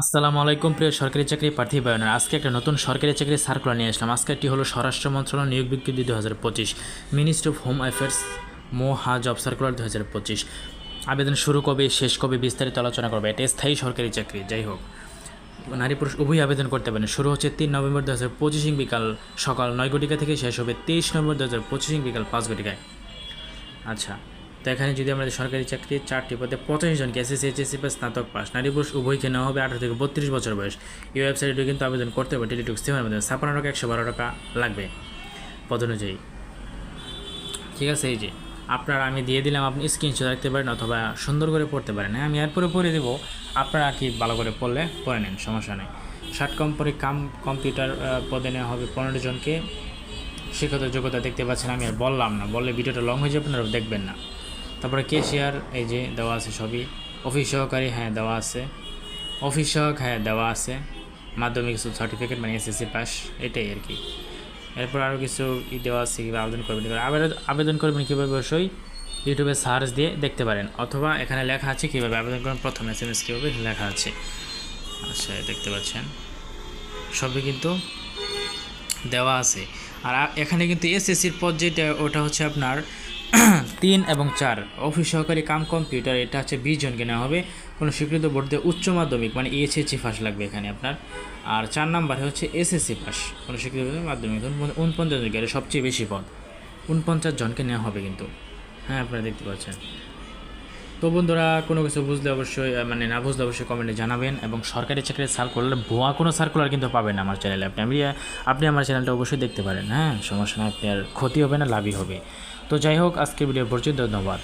আসসালামু আলাইকুম, প্রিয় সরকারি চাকরি প্রার্থী বায়নার আজকে একটা নতুন সরকারি চাকরির সার্কুলার নিয়ে আসলাম। আজকে একটি হলো স্বরাষ্ট্র মন্ত্রণালয় নিয়োগ বিজ্ঞপ্তি দু হাজার পঁচিশ মিনিস্ট্রি অফ হোম অ্যাফেয়ার্স মোহা জব সার্কুলার দু হাজার পঁচিশ। আবেদন শুরু কবে, শেষ কবে, বিস্তারিত আলোচনা করবে। এটা স্থায়ী সরকারি চাকরি, যাই হোক। নারী পুরুষ উভয়ই আবেদন করতে পারেন। শুরু হচ্ছে তিন নভেম্বর দু হাজার পঁচিশ বিকাল সকাল নয় ঘটিকা থেকে শেষ হবে তেইশ নভেম্বর দু হাজার পঁচিশ বিকাল পাঁচ ঘটিকায়। আচ্ছা তো এখানে যদি আমাদের সরকারি চাকরি চারটি পদে পঁচাশি জনকে এসএসসি এইচএসসি বা স্নাতক পাস, নারী পুরুষ উভয়কে নেওয়া হবে আঠারো থেকে বত্রিশ বছর বয়স। এই ওয়েবসাইটে কিন্তু আবেদন করতে হবে টেলিটুক সেভেনের মধ্যে ছাপ্পান্ন টাকা, একশো বারো টাকা লাগবে পদ অনুযায়ী। ঠিক আছে, এই যে, আপনার আমি দিয়ে দিলাম, আপনি স্ক্রিনশট রাখতে পারেন অথবা সুন্দর করে পড়তে পারেন। হ্যাঁ আমি এরপরে পড়ে দেবো, আপনারা কি ভালো করে পড়লে পড়ে নেন, সমস্যা নেই। ষাট কম্পনি কাম কম্পিউটার পদে নেওয়া হবে পনেরো জনকে। শিক্ষত যোগ্যতা দেখতে পাচ্ছেন, আমি আর বললাম না, বললে ভিডিওটা লং হয়ে যাবে, আপনারা দেখবেন না। তারপরে কেশিয়ার, এই যে দেওয়া আছে সবই। অফিস সহকারী হ্যাঁ দেওয়া আছে। অফিস সহক হ্যাঁ দেওয়া আছে। মাধ্যমিক কিছু সার্টিফিকেট মানে এসএসসি পাস এটাই আর কি। এরপর আরও কিছু ই দেওয়া আছে, কীভাবে আবেদন করবেন? আবেদন আবেদন করবেন কীভাবে অবশ্যই? ইউটিউবে সার্চ দিয়ে দেখতে পারেন। অথবা এখানে লেখা আছে কীভাবে আবেদন করবেন? প্রথম এস এম এস কীভাবে লেখা আছে। আচ্ছা দেখতে পাচ্ছেন। সবই কিন্তু দেওয়া আছে। আর এখানে কিন্তু এসএসসির পদ যেটা, ওটা হচ্ছে আপনার তিন এবং চার। অফিস সহকারী কাম কম্পিউটার, এটা হচ্ছে বিশ জনকে নেওয়া হবে। কোনো স্বীকৃত বোর্ড উচ্চ মাধ্যমিক মানে এইচএসসি পাস লাগবে এখানে আপনার। আর চার নাম্বারে হচ্ছে এসএসসি পাস কোনো স্বীকৃত মাধ্যমিক উন- উনপঞ্চাশ জনকে সবচেয়ে বেশি পদ। উনপঞ্চাশ জনকে নেওয়া হবে কিন্তু। হ্যাঁ আপনারা দেখতে পাচ্ছেন। তো বন্ধুরা, কোনো কিছু বুঝলে অবশ্যই মানে না বুঝলে অবশ্যই কমেন্টে জানাবেন এবং সরকারি চাকরির সার্কুলার ভুয়া কোনো সার্কুলার কিন্তু পাবেন না আমার চ্যানেলে আপনি, আমি আপনি আমার চ্যানেলটা অবশ্যই দেখতে পারেন হ্যাঁ? সমস্যা না আপনি আর ক্ষতি হবে না, লাভই হবে। তো যাই হোক, আজকের ভিডিও পর্যন্ত, ধন্যবাদ।